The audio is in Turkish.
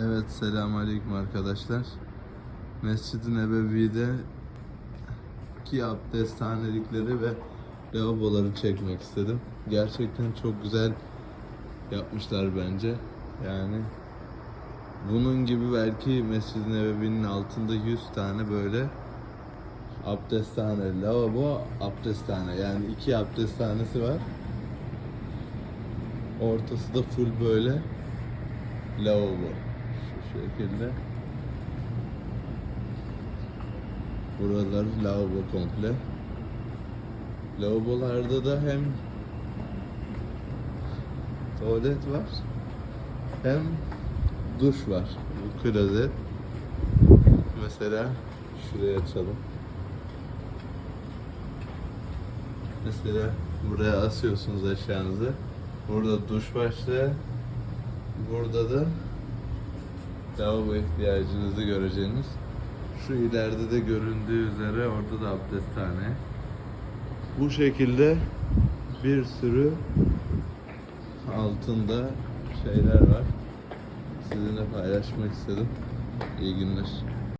Evet selamünaleyküm arkadaşlar. Mescid-i Nebevi'de ki abdesthanelikleri ve lavaboları çekmek istedim. Gerçekten çok güzel yapmışlar bence. Yani bunun gibi belki Mescid-i Nebevi'nin altında 100 tane böyle abdesthane, lavabo, abdesthane. Yani iki abdesthanesi var. Ortası da full böyle lavabo. Şekilde. Buralar lavabo komple. Lavabolarda da hem tuvalet var hem duş var. Bu klozet. Mesela şuraya açalım. Mesela buraya asıyorsunuz eşyanızı. Burada duş başlığı. Burada da lavabo ihtiyacınızı göreceğiniz. Şu ileride de göründüğü üzere orada da abdesthane. Bu şekilde bir sürü altında şeyler var. Sizinle paylaşmak istedim. İyi günler.